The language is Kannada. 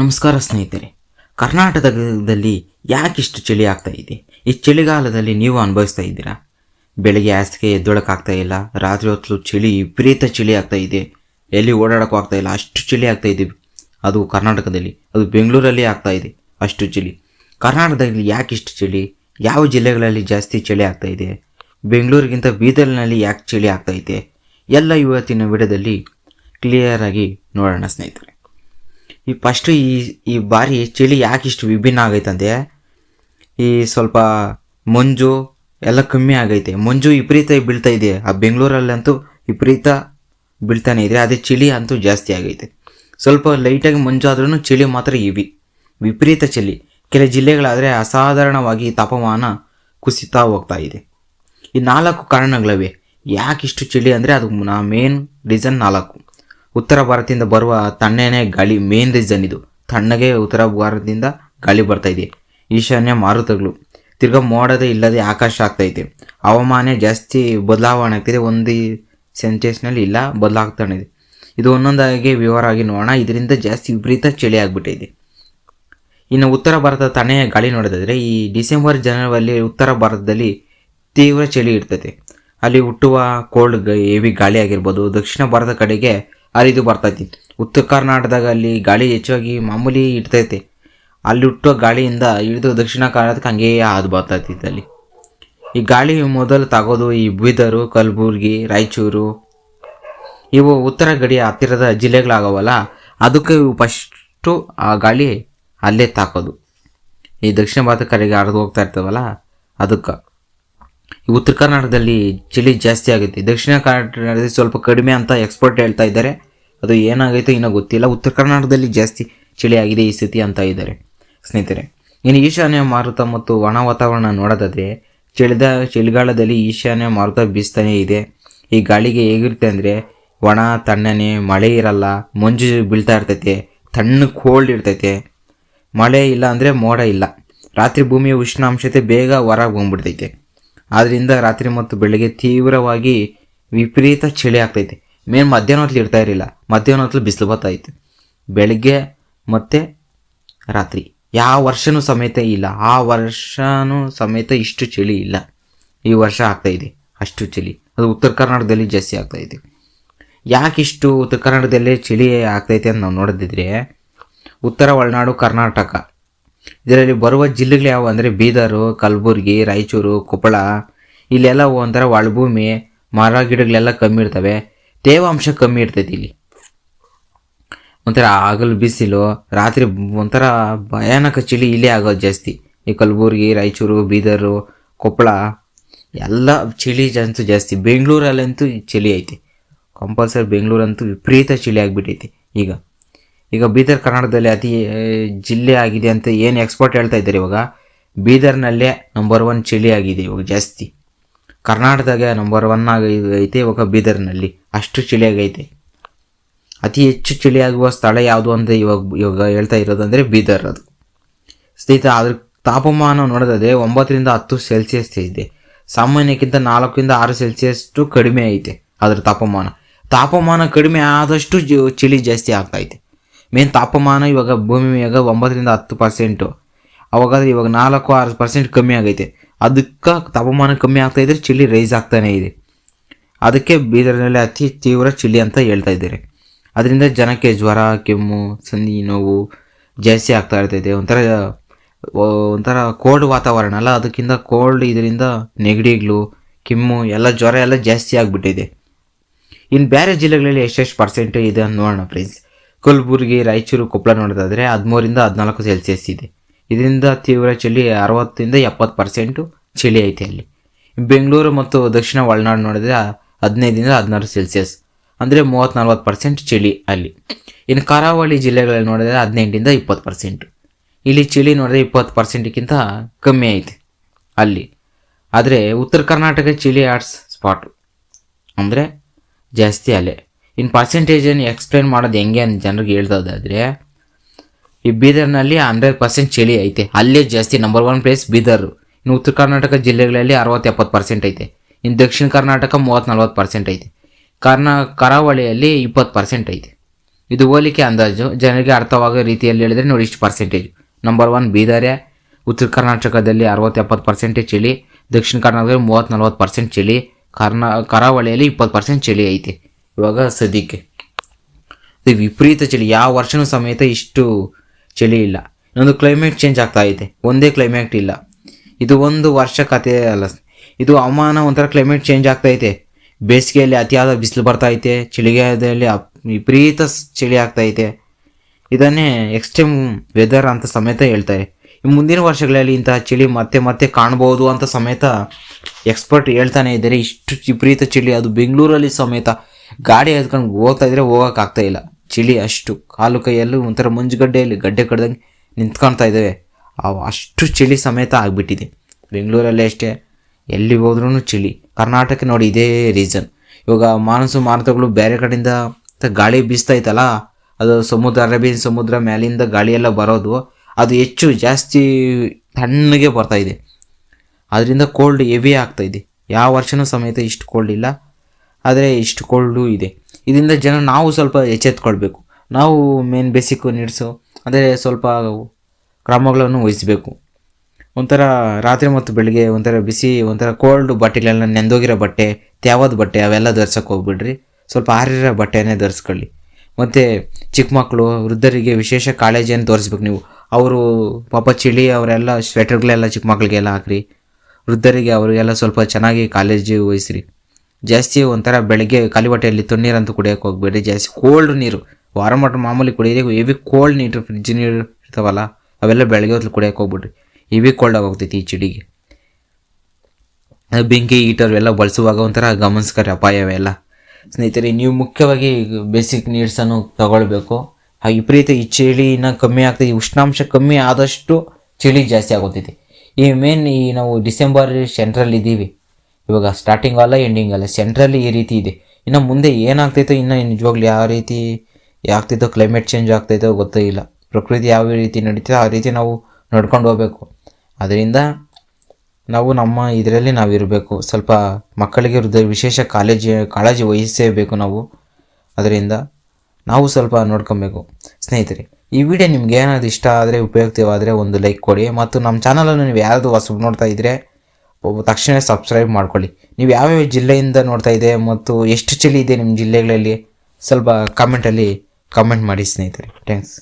ನಮಸ್ಕಾರ ಸ್ನೇಹಿತರೆ, ಕರ್ನಾಟಕದಲ್ಲಿ ಯಾಕಿಷ್ಟು ಚಳಿ ಆಗ್ತಾ ಇದೆ? ಈ ಚಳಿಗಾಲದಲ್ಲಿ ನೀವು ಅನುಭವಿಸ್ತಾ ಇದ್ದೀರಾ? ಬೆಳಗ್ಗೆ ಹಾಸಿಗೆ ಎದ್ದೊಳಕ್ಕಾಗ್ತಾ ಇಲ್ಲ, ರಾತ್ರಿ ಹೊತ್ತು ಚಳಿ, ವಿಪರೀತ ಚಳಿ ಆಗ್ತಾ ಇದೆ. ಎಲ್ಲಿ ಓಡಾಡೋಕ್ಕೂ ಆಗ್ತಾ ಇಲ್ಲ, ಅಷ್ಟು ಚಳಿ ಆಗ್ತಾ ಇದೆ. ಅದು ಕರ್ನಾಟಕದಲ್ಲಿ, ಅದು ಬೆಂಗಳೂರಲ್ಲಿ ಆಗ್ತಾ ಇದೆ, ಅಷ್ಟು ಚಳಿ. ಕರ್ನಾಟಕದಲ್ಲಿ ಯಾಕಿಷ್ಟು ಚಳಿ? ಯಾವ ಜಿಲ್ಲೆಗಳಲ್ಲಿ ಜಾಸ್ತಿ ಚಳಿ ಆಗ್ತಾ ಇದೆ? ಬೆಂಗಳೂರಿಗಿಂತ ಬೀದರ್ನಲ್ಲಿ ಯಾಕೆ ಚಳಿ ಆಗ್ತಾ ಇದೆ? ಎಲ್ಲ ಇವತ್ತಿನ ವಿಡಿಯೋದಲ್ಲಿ ಕ್ಲಿಯರ್ ಆಗಿ ನೋಡೋಣ ಸ್ನೇಹಿತರೆ. ಈ ಫಸ್ಟು ಈ ಈ ಬಾರಿ ಚಳಿ ಯಾಕೆ ಇಷ್ಟು ವಿಭಿನ್ನ ಆಗೈತಂತೆ? ಈ ಸ್ವಲ್ಪ ಮಂಜು ಎಲ್ಲ ಕಮ್ಮಿ ಆಗೈತೆ. ಮಂಜು ವಿಪರೀತ ಬೀಳ್ತಾ ಇದೆ. ಆ ಬೆಂಗಳೂರಲ್ಲಂತೂ ವಿಪರೀತ ಬೀಳ್ತಾನೆ ಇದೆ. ಅದೇ ಚಳಿ ಅಂತೂ ಜಾಸ್ತಿ ಆಗೈತೆ. ಸ್ವಲ್ಪ ಲೈಟಾಗಿ ಮಂಜು ಆದ್ರೂ ಚಳಿ ಮಾತ್ರ ಇವಿ ವಿಪರೀತ ಚಳಿ. ಕೆಲ ಜಿಲ್ಲೆಗಳಾದರೆ ಅಸಾಧಾರಣವಾಗಿ ತಾಪಮಾನ ಕುಸಿತಾ ಹೋಗ್ತಾ ಇದೆ. ಈ ನಾಲ್ಕು ಕಾರಣಗಳವೆ. ಯಾಕಿಷ್ಟು ಚಳಿ ಅಂದರೆ ಅದು ನಾ ಮೇನ್ ರೀಸನ್ ನಾಲ್ಕು. ಉತ್ತರ ಭಾರತದಿಂದ ಬರುವ ತಣ್ಣನೆ ಗಾಳಿ ಮೇನ್ ರೀಸನ್ ಇದು. ತಣ್ಣಗೆ ಉತ್ತರ ಭಾರತದಿಂದ ಗಾಳಿ ಬರ್ತಾ ಇದೆ. ಈಶಾನ್ಯ ಮಾರುತಗಳು. ತಿರ್ಗಾ ಮೋಡದೇ ಇಲ್ಲದೆ ಆಕಾಶ ಆಗ್ತೈತೆ ಹವಾಮಾನ ಜಾಸ್ತಿ ಬದಲಾವಣೆ ಆಗ್ತಿದೆ. ಒಂದು ಸೆನ್ಸೇಷನಲ್ಲಿ ಇಲ್ಲ ಬದಲಾಗ್ತಾನೆ ಇದೆ. ಇದು ಒಂದೊಂದಾಗಿ ವಿವರವಾಗಿ ನೋಡೋಣ. ಇದರಿಂದ ಜಾಸ್ತಿ ವಿಪರೀತ ಚಳಿ ಆಗಿಬಿಟ್ಟಿದೆ. ಇನ್ನು ಉತ್ತರ ಭಾರತದ ತಣೆಯ ಗಾಳಿ ನೋಡೋದಾದರೆ, ಈ ಡಿಸೆಂಬರ್, ಜನವರಿಯಲ್ಲಿ ಉತ್ತರ ಭಾರತದಲ್ಲಿ ತೀವ್ರ ಚಳಿ ಇರ್ತೈತೆ ಅಲ್ಲಿ ಹುಟ್ಟುವ ಕೋಲ್ಡ್ ಹೆವಿ ಗಾಳಿ ಆಗಿರ್ಬೋದು. ದಕ್ಷಿಣ ಭಾರತ ಕಡೆಗೆ ಹರಿದು ಬರ್ತೈತಿ. ಉತ್ತರ ಕರ್ನಾಟಕದಾಗ ಅಲ್ಲಿ ಗಾಳಿ ಹೆಚ್ಚಾಗಿ ಮಾಮೂಲಿ ಇಡ್ತೈತಿ ಅಲ್ಲಿ ಹುಟ್ಟುವ ಗಾಳಿಯಿಂದ ಹಿಡಿದು ದಕ್ಷಿಣ ಕರ್ನಾಟಕ ಹಂಗೆ ಹಾದು ಬರ್ತೈತಿ ಅಲ್ಲಿ ಈ ಗಾಳಿ ಮೊದಲು ತಗೋದು ಈ ಬೀದರು ಕಲಬುರ್ಗಿ, ರಾಯಚೂರು. ಇವು ಉತ್ತರ ಗಡಿಯ ಹತ್ತಿರದ ಜಿಲ್ಲೆಗಳಾಗವಲ್ಲ, ಅದಕ್ಕೆ ಇವು ಫಸ್ಟು ಆ ಗಾಳಿ ಅಲ್ಲೇ ತಾಕೋದು. ಈ ದಕ್ಷಿಣ ಭಾರತ ಕಡೆಗೆ ಹರಿದು ಹೋಗ್ತಾ ಇರ್ತವಲ್ಲ, ಅದಕ್ಕೆ. ಉತ್ತರ ಕರ್ನಾಟಕದಲ್ಲಿ ಚಳಿ ಜಾಸ್ತಿ ಆಗುತ್ತೆ. ದಕ್ಷಿಣ ಕರ್ನಾಟಕದಲ್ಲಿ ಸ್ವಲ್ಪ ಕಡಿಮೆ ಅಂತ ಎಕ್ಸ್ಪರ್ಟ್ ಹೇಳ್ತಾ ಇದ್ದಾರೆ. ಅದು ಏನಾಗೈತೆ ಇನ್ನೂ ಗೊತ್ತಿಲ್ಲ. ಉತ್ತರ ಕರ್ನಾಟಕದಲ್ಲಿ ಜಾಸ್ತಿ ಚಳಿ ಆಗಿದೆ ಈ ಸ್ಥಿತಿ ಅಂತ ಇದ್ದಾರೆ ಸ್ನೇಹಿತರೆ. ಇನ್ನು ಈಶಾನ್ಯ ಮಾರುತ ಮತ್ತು ಒಣ ವಾತಾವರಣ ನೋಡೋದಾದರೆ ಚಳಿದ ಚಳಿಗಾಲದಲ್ಲಿ ಈಶಾನ್ಯ ಮಾರುತ ಬೀಸ್ತಾನೇ ಇದೆ. ಈ ಗಾಳಿಗೆ ಹೇಗಿರುತ್ತೆ ಅಂದರೆ ಒಣ, ತಣ್ಣನೆ, ಮಳೆ ಇರಲ್ಲ, ಮಂಜು ಬೀಳ್ತಾ ಇರ್ತೈತೆ, ತಣ್ಣ ಕೋಲ್ಡ್ ಇರ್ತೈತೆ. ಮಳೆ ಇಲ್ಲ ಅಂದರೆ ಮೋಡ ಇಲ್ಲ. ರಾತ್ರಿ ಭೂಮಿಯ ಉಷ್ಣಾಂಶತೆ ಬೇಗ ಹೊರಗೆ ಬಂದ್ಬಿಡ್ತೈತೆ. ಆದ್ದರಿಂದ ರಾತ್ರಿ ಮತ್ತು ಬೆಳಗ್ಗೆ ತೀವ್ರವಾಗಿ ವಿಪರೀತ ಚಳಿ ಆಗ್ತೈತೆ. ಮೇನ್ ಮಧ್ಯಾಹ್ನ ಹೊತ್ತಲ್ಲಿ ಇರ್ತಾ ಇರಲಿಲ್ಲ. ಮಧ್ಯಾಹ್ನ ಹೊತ್ತಲ್ಲಿ ಬಿಸಿಲು ಬರ್ತೈತೆ ಬೆಳಗ್ಗೆ ಮತ್ತು ರಾತ್ರಿ. ಯಾವ ವರ್ಷನೂ ಸಮೇತ ಇಲ್ಲ. ಆ ವರ್ಷನೂ ಸಮೇತ ಇಷ್ಟು ಚಳಿ ಇಲ್ಲ. ಈ ವರ್ಷ ಆಗ್ತಾಯಿದೆ ಅಷ್ಟು ಚಳಿ. ಅದು ಉತ್ತರ ಕರ್ನಾಟಕದಲ್ಲಿ ಜಾಸ್ತಿ ಆಗ್ತಾಯಿದೆ ಯಾಕಿಷ್ಟು ಉತ್ತರ ಕರ್ನಾಟಕದಲ್ಲೇ ಚಳಿ ಆಗ್ತೈತೆ ಅಂತ ನಾವು ನೋಡಿದ್ರೆ ಉತ್ತರ ಒಳನಾಡು ಕರ್ನಾಟಕ. ಇದರಲ್ಲಿ ಬರುವ ಜಿಲ್ಲೆಗಳು ಯಾವುವು ಅಂದರೆ ಬೀದರು, ಕಲಬುರಗಿ, ರಾಯಚೂರು, ಕೊಪ್ಪಳ. ಇಲ್ಲೆಲ್ಲ ಒಂಥರ ಒಳಭೂಮಿ, ಮರ ಗಿಡಗಳೆಲ್ಲ ಕಮ್ಮಿ ಇರ್ತವೆ. ತೇವಾಂಶ ಕಮ್ಮಿ ಇರ್ತೈತಿ ಇಲ್ಲಿ. ಒಂಥರ ಹಗಲು ಬಿಸಿಲು, ರಾತ್ರಿ ಒಂಥರ ಭಯಾನಕ ಚಳಿ ಇಲ್ಲೇ ಆಗೋದು ಜಾಸ್ತಿ. ಈ ಕಲಬುರಗಿ, ರಾಯಚೂರು, ಬೀದರು, ಕೊಪ್ಪಳ, ಎಲ್ಲ ಚಳಿ ಜಂತು ಜಾಸ್ತಿ. ಬೆಂಗಳೂರಲ್ಲಂತೂ ಚಳಿ ಐತಿ. ಕಂಪಲ್ಸರಿ ಬೆಂಗಳೂರಂತೂ ವಿಪರೀತ ಚಳಿ ಆಗಿಬಿಟ್ಟೈತಿ ಈಗ. ಈಗ ಬೀದರ್ ಕರ್ನಾಟಕದಲ್ಲಿ ಅತಿ ಜಿಲ್ಲೆ ಆಗಿದೆ ಅಂತ ಏನು ಎಕ್ಸ್ಪರ್ಟ್ ಹೇಳ್ತಾ ಇದ್ದಾರೆ ಇವಾಗ? ಬೀದರ್ನಲ್ಲೇ ನಂಬರ್ ಒನ್ ಚಳಿ ಆಗಿದೆ ಇವಾಗ ಜಾಸ್ತಿ. ಕರ್ನಾಟಕದಾಗೆ ನಂಬರ್ ಒನ್ ಆಗೈತೆ ಇವಾಗ ಬೀದರ್ನಲ್ಲಿ. ಅಷ್ಟು ಚಳಿ ಅತಿ ಹೆಚ್ಚು ಚಳಿ ಆಗುವ ಸ್ಥಳ ಯಾವುದು ಅಂತ ಇವಾಗ ಇವಾಗ ಹೇಳ್ತಾ ಇರೋದು ಅಂದರೆ ಬೀದರ್ ಅದು. ಸ್ನೇಹಿತ ಅದ್ರ ತಾಪಮಾನ ನೋಡೋದಾದರೆ ಒಂಬತ್ತರಿಂದ ಹತ್ತು ಸೆಲ್ಸಿಯಸ್ ಇದೆ. ಸಾಮಾನ್ಯಕ್ಕಿಂತ ನಾಲ್ಕರಿಂದ ಆರು ಸೆಲ್ಸಿಯಸ್ಟು ಕಡಿಮೆ ಐತೆ ಅದರ ತಾಪಮಾನ. ತಾಪಮಾನ ಕಡಿಮೆ ಆದಷ್ಟು ಚಳಿ ಜಾಸ್ತಿ ಆಗ್ತಾ ಐತೆ. ಮೇನ್ ತಾಪಮಾನ ಇವಾಗ ಭೂಮಿ ಮ್ಯಾಗ ಒಂಬತ್ತರಿಂದ ಹತ್ತು ಪರ್ಸೆಂಟು. ಅವಾಗಾದ್ರೆ ಇವಾಗ ನಾಲ್ಕು, ಆರು ಪರ್ಸೆಂಟ್ ಕಮ್ಮಿ ಆಗೈತೆ. ಅದಕ್ಕೆ ತಾಪಮಾನ ಕಮ್ಮಿ ಆಗ್ತಾ ಇದ್ರೆ ಚಿಲ್ಲಿ ರೈಸ್ ಆಗ್ತಾನೆ ಇದೆ. ಅದಕ್ಕೆ ಬೀದರ್ನಲ್ಲಿ ಅತಿ ತೀವ್ರ ಚಿಲ್ಲಿ ಅಂತ ಹೇಳ್ತಾ ಇದ್ದಾರೆ. ಅದರಿಂದ ಜನಕ್ಕೆ ಜ್ವರ, ಕೆಮ್ಮು ಸಂಧಿ ನೋವು ಜಾಸ್ತಿ ಆಗ್ತಾ ಇರ್ತೈತೆ. ಒಂಥರ ಒಂಥರ ಕೋಲ್ಡ್ ವಾತಾವರಣ ಅಲ್ಲ, ಅದಕ್ಕಿಂತ ಕೋಲ್ಡ್ ಇದರಿಂದ ನೆಗಡಿಗಳು ಕೆಮ್ಮು, ಎಲ್ಲ ಜ್ವರ ಎಲ್ಲ ಜಾಸ್ತಿ ಆಗಿಬಿಟ್ಟಿದೆ. ಇನ್ನು ಬೇರೆ ಜಿಲ್ಲೆಗಳಲ್ಲಿ ಎಷ್ಟೆಷ್ಟು ಪರ್ಸೆಂಟ್ ಇದೆ ಅಂತ ನೋಡೋಣ ಫ್ರೆಂಡ್ಸ್ ಕಲಬುರಗಿ ರಾಯಚೂರು ಕೊಪ್ಪಳ ನೋಡೋದಾದರೆ ಹದಿಮೂರಿಂದ ಹದಿನಾಲ್ಕು ಸೆಲ್ಸಿಯಸ್ ಇದೆ. ಇದರಿಂದ ತೀವ್ರ ಚಳಿ ಅರವತ್ತರಿಂದ ಎಪ್ಪತ್ತು ಪರ್ಸೆಂಟು ಚಳಿ ಐತೆ ಅಲ್ಲಿ. ಬೆಂಗಳೂರು ಮತ್ತು ದಕ್ಷಿಣ ಒಳನಾಡು ನೋಡಿದ್ರೆ ಹದಿನೈದರಿಂದ ಹದಿನಾರು ಸೆಲ್ಸಿಯಸ್ ಅಂದರೆ ಮೂವತ್ತು ನಲ್ವತ್ತು ಪರ್ಸೆಂಟ್ ಚಳಿ ಅಲ್ಲಿ. ಇನ್ನು ಕರಾವಳಿ ಜಿಲ್ಲೆಗಳಲ್ಲಿ ನೋಡಿದ್ರೆ ಹದಿನೆಂಟರಿಂದ ಇಪ್ಪತ್ತು ಪರ್ಸೆಂಟು ಇಲ್ಲಿ ಚಳಿ ನೋಡಿದ್ರೆ ಇಪ್ಪತ್ತು ಪರ್ಸೆಂಟ್ಗಿಂತ ಕಮ್ಮಿ ಐತೆ ಅಲ್ಲಿ. ಆದರೆ ಉತ್ತರ ಕರ್ನಾಟಕ ಚಳಿ ಆರ್ಟ್ಸ್ ಸ್ಪಾಟು ಅಂದರೆ ಜಾಸ್ತಿ ಅಲ್ಲೇ ಇನ್ನು ಪರ್ಸೆಂಟೇಜನ್ನು ಎಕ್ಸ್ಪ್ಲೇನ್ ಮಾಡೋದು ಹೆಂಗೆ ಅಂತ ಜನರಿಗೆ ಹೇಳ್ದೋದಾದರೆ ಈ ಬೀದರ್ನಲ್ಲಿ ಹಂಡ್ರೆಡ್ ಪರ್ಸೆಂಟ್ ಚಳಿ ಐತೆ. ಅಲ್ಲೇ ಜಾಸ್ತಿ ನಂಬರ್ ಒನ್ ಪ್ಲೇಸ್ ಬೀದರ್. ಇನ್ನು ಉತ್ತರ ಕರ್ನಾಟಕ ಜಿಲ್ಲೆಗಳಲ್ಲಿ ಅರವತ್ತು ಎಪ್ಪತ್ತು ಪರ್ಸೆಂಟ್ ಐತೆ. ಇನ್ನು ದಕ್ಷಿಣ ಕರ್ನಾಟಕ ಮೂವತ್ತು ನಲ್ವತ್ತು ಪರ್ಸೆಂಟ್ ಐತೆ. ಕರ್ನಾ, ಕರಾವಳಿಯಲ್ಲಿ ಇಪ್ಪತ್ತು ಪರ್ಸೆಂಟ್ ಐತೆ. ಇದು ಹೋಲಿಕೆ ಅಂದಾಜು. ಜನರಿಗೆ ಅರ್ಥವಾಗೋ ರೀತಿಯಲ್ಲಿ ಹೇಳಿದ್ರೆ ನೋಡಿ ಇಷ್ಟು ಪರ್ಸೆಂಟೇಜ್ ನಂಬರ್ ಒನ್ ಬೀದರೇ, ಉತ್ತರ ಕರ್ನಾಟಕದಲ್ಲಿ ಅರವತ್ತು ಎಪ್ಪತ್ತು ಪರ್ಸೆಂಟೇಜ್ ಚಳಿ, ದಕ್ಷಿಣ ಕರ್ನಾಟಕದಲ್ಲಿ ಮೂವತ್ತು ನಲ್ವತ್ತು ಪರ್ಸೆಂಟ್ ಚಳಿ, ಕರ್ನಾ, ಕರಾವಳಿಯಲ್ಲಿ ಇಪ್ಪತ್ತು ಪರ್ಸೆಂಟ್ ಚಳಿ ಐತೆ. ಇವಾಗ ಸದ್ಯಕ್ಕೆ. ಇದು ವಿಪರೀತ ಚಳಿ. ಯಾವ ವರ್ಷನೂ ಸಮೇತ ಇಷ್ಟು ಚಳಿ ಇಲ್ಲ. ಇನ್ನೊಂದು ಕ್ಲೈಮೇಟ್ ಚೇಂಜ್ ಆಗ್ತಾ ಐತೆ ಒಂದೇ ಕ್ಲೈಮೇಟ್ ಇಲ್ಲ. ಇದು ಒಂದು ವರ್ಷ ಕತೆ ಅಲ್ಲ. ಇದು ಹವಾಮಾನ ಒಂಥರ ಕ್ಲೈಮೇಟ್ ಚೇಂಜ್ ಆಗ್ತಾ ಐತೆ ಬೇಸಿಗೆಯಲ್ಲಿ ಅತಿಯಾದ ಬಿಸಿಲು ಬರ್ತಾ ಐತೆ ಚಳಿಗಾಲದಲ್ಲಿ ವಿಪರೀತ ಚಳಿ ಆಗ್ತಾ ಐತೆ ಇದನ್ನೇ ಎಕ್ಸ್ಟ್ರೀಮ್ ವೆದರ್ ಅಂತ ಸಮೇತ ಹೇಳ್ತಾರೆ. ಮುಂದಿನ ವರ್ಷಗಳಲ್ಲಿ ಇಂತಹ ಚಳಿ ಮತ್ತೆ ಮತ್ತೆ ಕಾಣ್ಬೋದು ಅಂತ ಸಮೇತ ಎಕ್ಸ್ಪರ್ಟ್ ಹೇಳ್ತಾನೆ ಇದ್ದಾರೆ. ಇಷ್ಟು ವಿಪರೀತ ಚಳಿ. ಅದು ಬೆಂಗಳೂರಲ್ಲಿ ಸಮೇತ ಗಾಡಿ ಎತ್ಕೊಂಡು ಹೋಗ್ತಾ ಇದ್ರೆ ಹೋಗೋಕ್ಕಾಗ್ತಾ ಇಲ್ಲ. ಚಳಿ ಅಷ್ಟು. ಕಾಲು ಕೈಯಲ್ಲೂ ಒಂಥರ ಮಂಜುಗಡ್ಡೆಯಲ್ಲಿ ಗಡ್ಡೆ ಕಡ್ದಂಗೆ ನಿಂತ್ಕೊಳ್ತಾ ಇದ್ದಾವೆ ಅವು ಅಷ್ಟು ಚಳಿ ಸಮೇತ ಆಗಿಬಿಟ್ಟಿದೆ. ಬೆಂಗಳೂರಲ್ಲಿ ಅಷ್ಟೇ. ಎಲ್ಲಿ ಹೋದ್ರೂ ಚಳಿ. ಕರ್ನಾಟಕ ನೋಡಿ ಇದೇ ರೀಸನ್. ಇವಾಗ ಮಾನಸು ಮಾರುತಗಳು ಬೇರೆ ಕಡೆಯಿಂದ ಗಾಳಿ ಬೀಸ್ತಾ ಇತ್ತಲ್ಲ ಅದು ಸಮುದ್ರ, ಅರೇಬಿಯನ್ ಸಮುದ್ರ ಮೇಲಿಂದ ಗಾಳಿ ಎಲ್ಲ ಬರೋದು, ಅದು ಹೆಚ್ಚು ಜಾಸ್ತಿ ತಣ್ಣಗೆ ಬರ್ತಾ ಇದೆ. ಅದರಿಂದ ಕೋಲ್ಡ್ ಹೆವಿ ಆಗ್ತಾ ಇದೆ. ಯಾವ ವರ್ಷನೂ ಸಮೇತ ಇಷ್ಟು ಕೋಲ್ಡ್ ಇಲ್ಲ. ಆದರೆ ಇಷ್ಟು ಕೋಲ್ಡು ಇದೆ. ಇದರಿಂದ ಜನ ನಾವು ಸ್ವಲ್ಪ ಎಚ್ಚೆತ್ಕೊಳ್ಬೇಕು. ನಾವು ಮೇನ್ ಬೇಸಿಕ್ ನೀಡ್ಸು ಅಂದರೆ ಸ್ವಲ್ಪ ಕ್ರಮಗಳನ್ನು ವಹಿಸಬೇಕು. ಒಂಥರ ರಾತ್ರಿ ಮತ್ತು ಬೆಳಿಗ್ಗೆ ಒಂಥರ ಬಿಸಿ, ಒಂಥರ ಕೋಲ್ಡ್ ಬಟ್ಟೆಗಳೆಲ್ಲ ನೆಂದೋಗಿರೋ ಬಟ್ಟೆ ತ್ಯಾವದ ಬಟ್ಟೆ ಅವೆಲ್ಲ ಧರ್ಸಕ್ಕೆ ಹೋಗ್ಬಿಡ್ರಿ. ಸ್ವಲ್ಪ ಆರಿರೋ ಬಟ್ಟೆನೇ ಧರಿಸ್ಕೊಳ್ಳಿ. ಮತ್ತು ಚಿಕ್ಕ ಮಕ್ಕಳು, ವೃದ್ಧರಿಗೆ ವಿಶೇಷ ಕಾಳಜಿಯನ್ನು ತೋರಿಸ್ಬೇಕು ನೀವು. ಅವರು ಪಾಪ ಚಳಿ, ಅವರೆಲ್ಲ ಸ್ವೆಟರ್ಗಳೆಲ್ಲ ಚಿಕ್ಕ ಮಕ್ಕಳಿಗೆಲ್ಲ ಹಾಕ್ರಿ. ವೃದ್ಧರಿಗೆ ಅವರಿಗೆಲ್ಲ ಸ್ವಲ್ಪ ಚೆನ್ನಾಗಿ ಕಾಳಜಿ ವಹಿಸ್ರಿ. ಜಾಸ್ತಿ ಒಂಥರ ಬೆಳಗ್ಗೆ ಖಾಲಿ ಹೊಟ್ಟೆಯಲ್ಲಿ ತಣ್ಣೀರಂತೂ ಕುಡಿಯೋಕೆ ಹೋಗ್ಬೇಡಿ, ಜಾಸ್ತಿ ಕೋಲ್ಡ್ ನೀರು. ವಾರ ಮಟ್ಟ ಮಾಮೂಲಿ ಕುಡಿಯೋದು ಹೆವಿ ಕೋಲ್ಡ್ ನೀರು ಫ್ರಿಜ್ ನೀರು ಇರ್ತಾವಲ್ಲ, ಅವೆಲ್ಲ ಬೆಳಗ್ಗೆ ಹೊತ್ತು ಕುಡಿಯೋಕೆ ಹೋಗ್ಬಿಡ್ರಿ. ಹೆವಿ ಕೋಲ್ಡ್ ಆಗೋಗ್ತೈತಿ ಈ ಅದು ಬೆಂಕಿ ಹೀಟರ್ ಎಲ್ಲ ಬಳಸುವಾಗ ಒಂಥರ ಗಮನಿಸ್ಕರಿ ಅಪಾಯವೆಲ್ಲ ಸ್ನೇಹಿತರೆ, ನೀವು ಮುಖ್ಯವಾಗಿ ಬೇಸಿಕ್ ನೀಡ್ಸನ್ನು ತಗೊಳ್ಬೇಕು. ಆ ವಿಪರೀತ ಈ ಚಳಿನ ಕಮ್ಮಿ ಆಗ್ತೈತಿ ಉಷ್ಣಾಂಶ ಕಮ್ಮಿ ಆದಷ್ಟು ಚಳಿ ಜಾಸ್ತಿ ಆಗೋತೈತಿ ಈ ಮೇನ್ ಈ ನಾವು ಡಿಸೆಂಬರ್ ಸೆಂಟ್ರಲ್ಲಿ ಇದ್ದೀವಿ. ಇವಾಗ ಸ್ಟಾರ್ಟಿಂಗ್ ಅಲ್ಲ ಎಂಡಿಂಗ್ ಅಲ್ಲ ಸೆಂಟ್ರಲ್ಲಿ ಈ ರೀತಿ ಇದೆ. ಇನ್ನು ಮುಂದೆ ಏನಾಗ್ತೈತೋ, ಇನ್ನು ನಿಜವಾಗ್ಲೂ ಯಾವ ರೀತಿ ಆಗ್ತೈತೋ ಕ್ಲೈಮೇಟ್ ಚೇಂಜ್ ಆಗ್ತೈತೋ ಗೊತ್ತೇ ಇಲ್ಲ. ಪ್ರಕೃತಿ ಯಾವ ರೀತಿ ನಡೀತೋ ಆ ರೀತಿ ನಾವು ನಡ್ಕೊಂಡು ಹೋಗ್ಬೇಕು. ಅದರಿಂದ ನಾವು ನಮ್ಮ ಇದರಲ್ಲಿ ನಾವು ಇರಬೇಕು. ಸ್ವಲ್ಪ ಮಕ್ಕಳಿಗೆ ಹೃದಯ, ವಿಶೇಷ ಕಾಳಜಿ ಕಾಳಜಿ ವಹಿಸೇಬೇಕು ನಾವು. ಅದರಿಂದ ನಾವು ಸ್ವಲ್ಪ ನೋಡ್ಕೊಬೇಕು. ಸ್ನೇಹಿತರೆ, ಈ ವಿಡಿಯೋ ನಿಮ್ಗೆ ಏನಾದ್ರು ಇಷ್ಟ ಆದರೆ, ಉಪಯುಕ್ತವಾದರೆ ಒಂದು ಲೈಕ್ ಕೊಡಿ. ಮತ್ತು ನಮ್ಮ ಚಾನಲನ್ನು ನೀವು ಯಾರಾದರೂ ಹೊಸ ನೋಡ್ತಾ ಇದ್ದರೆ ತಕ್ಷಣ ಸಬ್ಸ್ಕ್ರೈಬ್ ಮಾಡ್ಕೊಳ್ಳಿ. ನೀವು ಯಾವ್ಯಾವ ಜಿಲ್ಲೆಯಿಂದ ನೋಡ್ತಾ ಇದೆ ಮತ್ತು ಎಷ್ಟು ಚಳಿ ಇದೆ ನಿಮ್ಮ ಜಿಲ್ಲೆಗಳಲ್ಲಿ ಸ್ವಲ್ಪ ಕಾಮೆಂಟಲ್ಲಿ ಕಾಮೆಂಟ್ ಮಾಡಿ ಸ್ನೇಹಿತರೆ. ಥ್ಯಾಂಕ್ಸ್